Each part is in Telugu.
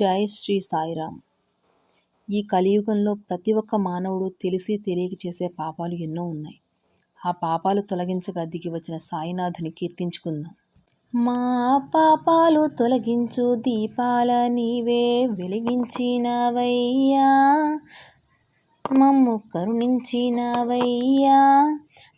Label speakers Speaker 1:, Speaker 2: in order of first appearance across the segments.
Speaker 1: జై శ్రీ సాయిరామ్. ఈ కలియుగంలో ప్రతి ఒక్క మానవుడు తెలిసి తెలియక చేసే పాపాలు ఎన్నో ఉన్నాయి. ఆ పాపాలు తొలగించగా దిగి వచ్చిన సాయినాథుని కీర్తించుకుందాం. మా పాపాలు తొలగించు దీపాల నీవే వెలిగించినవయ్యా. మమ్ము కరుణించినవయ్యా.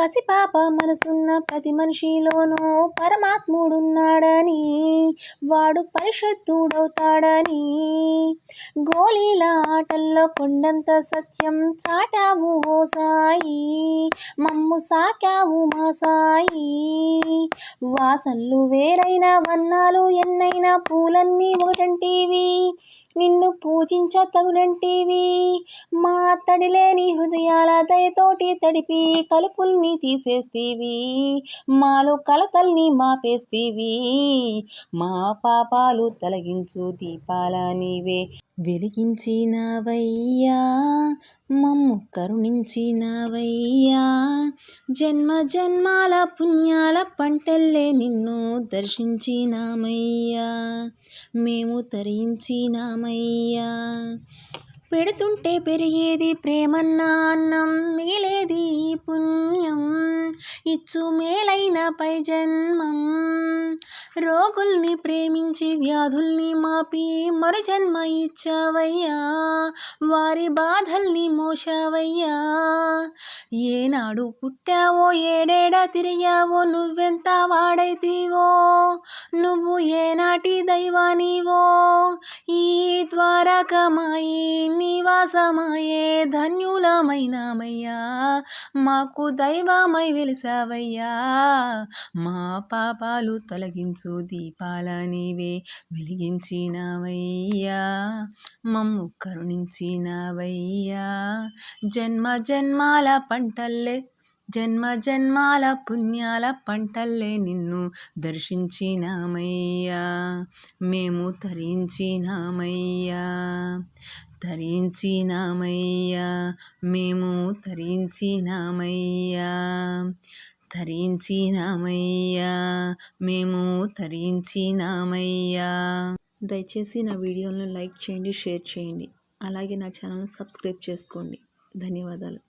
Speaker 1: పసిపాప మనసున్న ప్రతి మనిషిలోనూ పరమాత్ముడున్నాడని వాడు పరిశుద్ధుడవుతాడని. గోళీల ఆటల్లో కొండంత సత్యం చాటావు ఓ సాయి మమ్ము సాకావు మా సాయి. వాసన్లు వేరైన వన్నాలు ఎన్నైనా పూలన్నీ ఒకటంటివి నిన్ను పూజించ తగునంటివి మా తడిలేని హృదయాల దయతోటి తడిపి కలుపుల్ని తీసేస్తీవి. మాలో కలతల్ని మాపేస్తీవి. మా పాపాలు తొలగించు దీపాల నీవే. వెలిగించినవయ్యా మమ్ము కరుణించినవయ్యా. జన్మ జన్మాల పుణ్యాల పంటల్లే నిన్ను దర్శించినామయ్యా. మేము తరించినామయ్యా పెడుతుంటే పెరిగేది ప్రేమన్నా అన్నం మిగిలేది ఇచ్చు మేలైన పై జన్మం రోగుల్ని ప్రేమించి వ్యాధుల్ని మాపి మరు జన్మ ఇచ్చావయ్యా వారి బాధల్ని మోసావయ్యా ఏనాడు పుట్టావో ఏడేడా తిరిగావో నువ్వెంత వాడైతీవో. నువ్వు ఏనాటి దైవానివో. ద్వారకమాయి నివాసమాయే ధన్యులమైనామయ్యా. మాకు దైవమై వెలిసావయ్యా. మా పాపాలు తొలగించు దీపాల నీవే వెలిగించినవయ్యా. మమ్ము కరుణించినవయ్యా. జన్మ జన్మాల పంటల్లే జన్మ జన్మాల పుణ్యాల పంటల్లే నిన్ను దర్శించినామయ్యా. మేము తరించినామయ్యా. తరించినామయ్యా. మేము తరించినామయ్యా. తరించినామయ్యా. మేము తరించినామయ్యా. దయచేసి నా వీడియోలను లైక్ చేయండి షేర్ చేయండి. అలాగే నా ఛానల్ని సబ్స్క్రైబ్ చేసుకోండి. ధన్యవాదాలు.